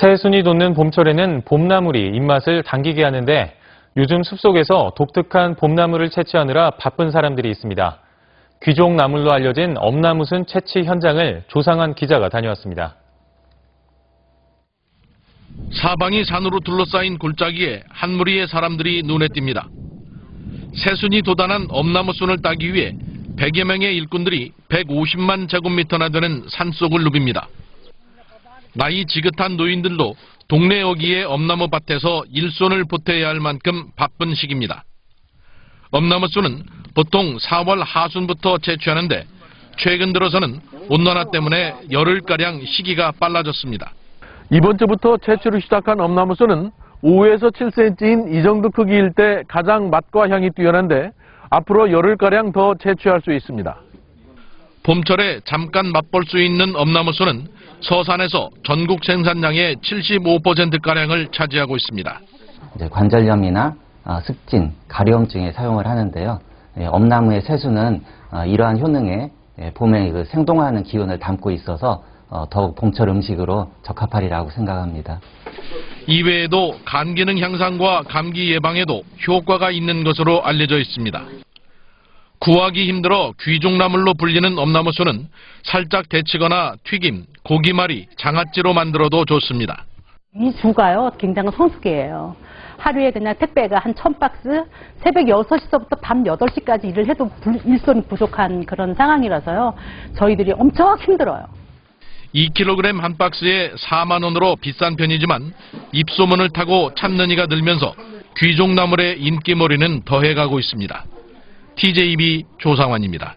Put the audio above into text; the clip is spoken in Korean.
새순이 돋는 봄철에는 봄나물이 입맛을 당기게 하는데 요즘 숲속에서 독특한 봄나물을 채취하느라 바쁜 사람들이 있습니다. 귀족 나물로 알려진 엄나무순 채취 현장을 조상한 기자가 다녀왔습니다. 사방이 산으로 둘러싸인 골짜기에 한 무리의 사람들이 눈에 띕니다. 새순이 도단한 엄나무순을 따기 위해 100여 명의 일꾼들이 150만 제곱미터나 되는 산속을 누빕니다. 나이 지긋한 노인들도 동네 어귀의 엄나무 밭에서 일손을 보태야 할 만큼 바쁜 시기입니다. 엄나무순은 보통 4월 하순부터 채취하는데 최근 들어서는 온난화 때문에 열흘가량 시기가 빨라졌습니다. 이번 주부터 채취를 시작한 엄나무 수는 5에서 7cm인 이 정도 크기일 때 가장 맛과 향이 뛰어난데 앞으로 열흘가량 더 채취할 수 있습니다. 봄철에 잠깐 맛볼 수 있는 엄나무수는 서산에서 전국 생산량의 75%가량을 차지하고 있습니다. 이제 관절염이나 어, 습진, 가려움증에 사용을 하는데요. 예, 엄나무의 새수는 어, 이러한 효능에 예, 봄에 그 생동하는 기운을 담고 있어서 어, 더욱 봄철 음식으로 적합하리라고 생각합니다. 이외에도 간 기능 향상과 감기 예방에도 효과가 있는 것으로 알려져 있습니다. 구하기 힘들어 귀족나물로 불리는 엄나무수는 살짝 데치거나 튀김, 고기말이, 장아찌로 만들어도 좋습니다. 이 주가요, 굉장히 성숙이에요. 하루에 그냥 택배가 한 천 박스, 새벽 6시서부터 밤 8시까지 일을 해도 불- 일손이 부족한 그런 상황이라서요. 저희들이 엄청 힘들어요. 2kg 한 박스에 4만 원으로 비싼 편이지만 입소문을 타고 찾는 이가 늘면서 귀족나물의 인기몰이는 더해가고 있습니다. TJB 조상환입니다.